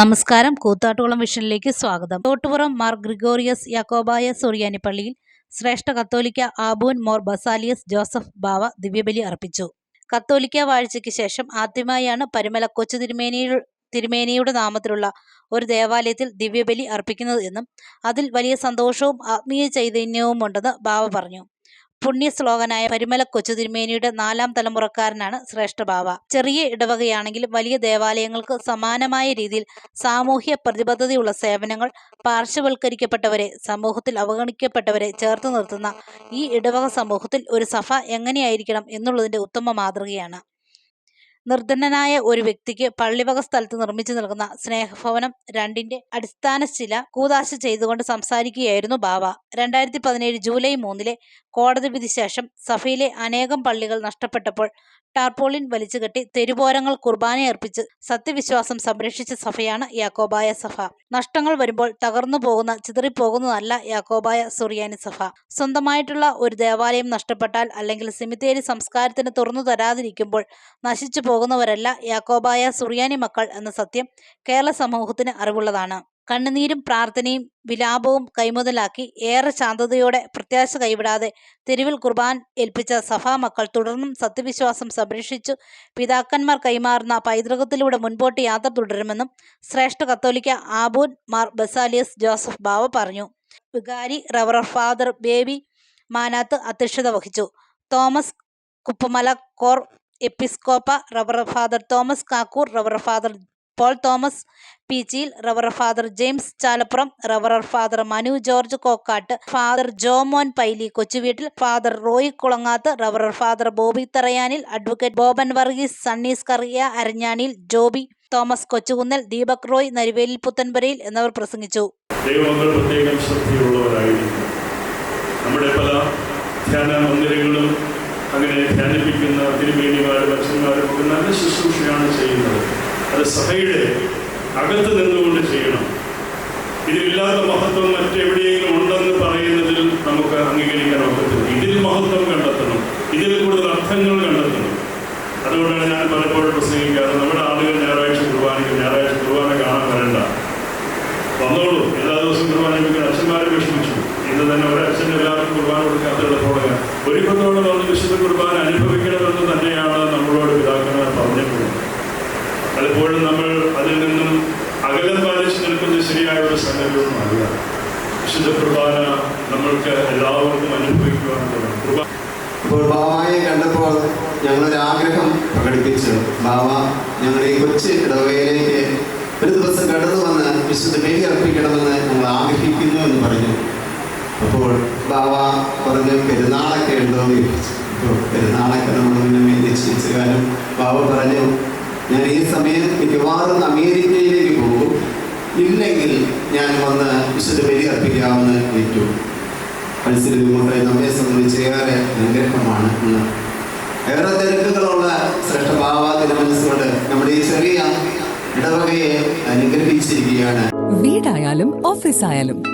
നമസ്കാരം. കൂത്താട്ടുകുളം വിഷനിലേക്ക് സ്വാഗതം. തോട്ടുപുറം മാർ ഗ്രിഗോറിയസ് യാക്കോബായ സോറിയാനി പള്ളിയിൽ ശ്രേഷ്ഠ കത്തോലിക്ക ആബൂൻ മോർ ബസാലിയസ് ജോസഫ് ബാവ ദിവ്യബലി അർപ്പിച്ചു. കത്തോലിക്ക വാഴ്ചയ്ക്ക് ശേഷം ആദ്യമായാണ് പരിമല കൊച്ചു തിരുമേനിയിൽ തിരുമേനിയുടെ നാമത്തിലുള്ള ഒരു ദേവാലയത്തിൽ ദിവ്യബലി അർപ്പിക്കുന്നത് എന്നും അതിൽ വലിയ സന്തോഷവും ആത്മീയ ചൈതന്യവും ഉണ്ടെന്ന് ബാവ പറഞ്ഞു. പുണ്യ ശ്ലോകനായ പരിമല കൊച്ചു തിരുമേനിയുടെ നാലാം തലമുറക്കാരനാണ് ശ്രേഷ്ഠ ബാബ. ചെറിയ ഇടവകയാണെങ്കിലും വലിയ ദേവാലയങ്ങൾക്ക് സമാനമായ രീതിയിൽ സാമൂഹ്യ പ്രതിബദ്ധതയുള്ള സേവനങ്ങൾ പാർശ്വവൽക്കരിക്കപ്പെട്ടവരെ സമൂഹത്തിൽ അവഗണിക്കപ്പെട്ടവരെ ചേർത്ത് നിർത്തുന്ന ഈ ഇടവക സമൂഹത്തിൽ ഒരു സഭ എങ്ങനെയായിരിക്കണം എന്നുള്ളതിന്റെ ഉത്തമ മാതൃകയാണ്. നിർധനനായ ഒരു വ്യക്തിക്ക് പള്ളിവക സ്ഥലത്ത് നിർമ്മിച്ചു നൽകുന്ന സ്നേഹഭവനം രണ്ടിന്റെ അടിസ്ഥാന ശില കൂതാശ ചെയ്തുകൊണ്ട് സംസാരിക്കുകയായിരുന്നു ബാബ രണ്ടായിരത്തി പതിനേഴ് ജൂലൈ മൂന്നിലെ കോടതി വിധി ശേഷം സഫയിലെ അനേകം പള്ളികൾ നഷ്ടപ്പെട്ടപ്പോൾ ടാർപോളിൻ വലിച്ചുകെട്ടി തെരുവോരങ്ങൾ കുർബാനയർപ്പിച്ച് സത്യവിശ്വാസം സംരക്ഷിച്ച സഭയാണ് യാക്കോബായ സഭ. നഷ്ടങ്ങൾ വരുമ്പോൾ തകർന്നു പോകുന്ന ചിതറിപ്പോകുന്നതല്ല യാക്കോബായ സുറിയാനി സഭ. സ്വന്തമായിട്ടുള്ള ഒരു ദേവാലയം നഷ്ടപ്പെട്ടാൽ അല്ലെങ്കിൽ സിമിത്തേരി സംസ്കാരത്തിന് തുറന്നു തരാതിരിക്കുമ്പോൾ നശിച്ചു പോകുന്നവരല്ല യാക്കോബായ സുറിയാനി മക്കൾ എന്ന സത്യം കേരള സമൂഹത്തിന് അറിവുള്ളതാണ്. കണ്ണുനീരും പ്രാർത്ഥനയും വിലാപവും കൈമുതലാക്കി ഏറെ ശാന്തതയോടെ പ്രത്യാശ കൈവിടാതെ തെരുവിൽ കുർബാൻ ഏൽപ്പിച്ച സഭാമക്കൾ തുടർന്നും സത്യവിശ്വാസം സംരക്ഷിച്ചു പിതാക്കന്മാർ കൈമാറുന്ന പൈതൃകത്തിലൂടെ മുൻപോട്ട് യാത്ര തുടരുമെന്നും ശ്രേഷ്ഠ കത്തോലിക്ക ആബൂൻ മാർ ബസാലിയസ് ജോസഫ് ബാവ പറഞ്ഞു. വികാരി റവർ ഫാദർ ബേബി മാനാത്ത് അധ്യക്ഷത വഹിച്ചു. തോമസ് കുപ്പമല കോർ എപ്പിസ്കോപ്പ റവറ father Thomas Kakkur റവറ father Paul Thomas പീച്ചിയിൽ റവറ father James Chalappuram റവർ father Manu George Kokkat father Jomon Paily കൊച്ചുവീട്ടിൽ father Roy കുളങ്ങാത്ത് റവർ father Bobby തറയാനിൽ advocate Boban Varghese സണ്ണീസ് കറിയ അരഞ്ഞാണിയിൽ ജോബി തോമസ് കൊച്ചുകുന്നൽ ദീപക് റോയ് നരുവേലിൽ പുത്തൻപുരയിൽ എന്നിവർ പ്രസംഗിച്ചു. ദൈവമക്കൾ പ്രത്യേകം ശ്രദ്ധയുള്ളവരായിരിക്കും. നമ്മുടെ പല ധ്യാന മന്ദിരങ്ങളിലും അങ്ങനെ ധ്യാനിപ്പിക്കുന്ന തിരുമേനിമാരും അച്ഛന്മാരും ഒക്കെ നല്ല ശുശ്രൂഷയാണ് ചെയ്യുന്നത്. അത് സഭയുടെ അകത്ത് നിന്നുകൊണ്ട് ചെയ്യണം. ഇതിലില്ലാത്ത മഹത്വം മറ്റെവിടെയെങ്കിലും ഉണ്ടെന്ന് പറയുന്നതിൽ നമുക്ക് അംഗീകരിക്കാൻ ഒക്കത്തില്ല. ഇതിൽ മഹത്വം കണ്ടെത്തണം. ഇതിൽ കൂടുതൽ അർത്ഥങ്ങൾ കണ്ടെത്തണം. അതുകൊണ്ടാണ് ഞാൻ പലപ്പോഴും പ്രസംഗിക്കാറ് നമ്മുടെ ആളുകൾ ഞായറാഴ്ച കുർബാനയ്ക്ക് ഞായറാഴ്ച കുർബാന കാണാൻ വരണ്ട. വന്നോളൂ. എല്ലാ ദിവസവും കുർബാന അച്ഛന്മാരെ വിഷമിച്ചു. ഇന്ന് തന്നെ ഒരച്ഛൻ എല്ലാവർക്കും കുർബാന കൊടുക്കാത്തടത്തോടെ ഒരുക്കത്തോടെ നമ്മൾ വിശുദ്ധ കുർബാന അനുഭവിക്കണമെന്ന് തന്നെയാണ് നമ്മളോട് പിതാക്കന്മാർ പറഞ്ഞിട്ടുള്ളത്. പലപ്പോഴും നമ്മൾ അതിൽ നിന്നും അകലം പാലിച്ച് നിൽക്കുന്ന ശരിയായ ഒരു സംഗതിയൊന്നും അല്ല. വിശുദ്ധ കുർബാന നമ്മൾക്ക് എല്ലാവർക്കും ബാബായെ കണ്ടപ്പോൾ ഞങ്ങളൊരു ആഗ്രഹം പ്രകടിപ്പിച്ചു. ബാബ ഞങ്ങളുടെ ഈ കൊച്ചു ഇടവകയിലേക്ക് ഒരു ദിവസം കടന്നു വന്ന് വിശുദ്ധ ബലി അർപ്പിക്കണമെന്ന് ഞങ്ങൾ ആഗ്രഹിക്കുന്നു എന്ന് പറഞ്ഞു. അപ്പോൾ ബാബ പറഞ്ഞു പെരുന്നാളൊക്കെ ഉണ്ടോ അപ്പോൾ പെരുന്നാളൊക്കെ നമ്മൾ മുന്നേ നിശ്ചയിച്ച കാലം ബാബ പറഞ്ഞു ഞാൻ ഈ സമയം മിക്കവാറും അമേരിക്കയിലേക്ക് പോകും. ഇല്ലെങ്കിൽ ഞാൻ വന്ന് വിശുദ്ധ ബലി അർപ്പിക്കാമെന്ന് ഏറ്റു. മത്സരം കൊണ്ട് നമ്മെ സംബന്ധിച്ച് ഏറെ അനുഗ്രഹമാണ് എന്ന്. ഏറെ തിരക്കുകളുള്ള ശ്രേഷ്ഠഭാവ മനസ്സുകൊണ്ട് നമ്മുടെ ഈ ചെറിയ ഇടവകയെ അനുഗ്രഹിച്ചിരിക്കുകയാണ്. വീടായാലും ഓഫീസായാലും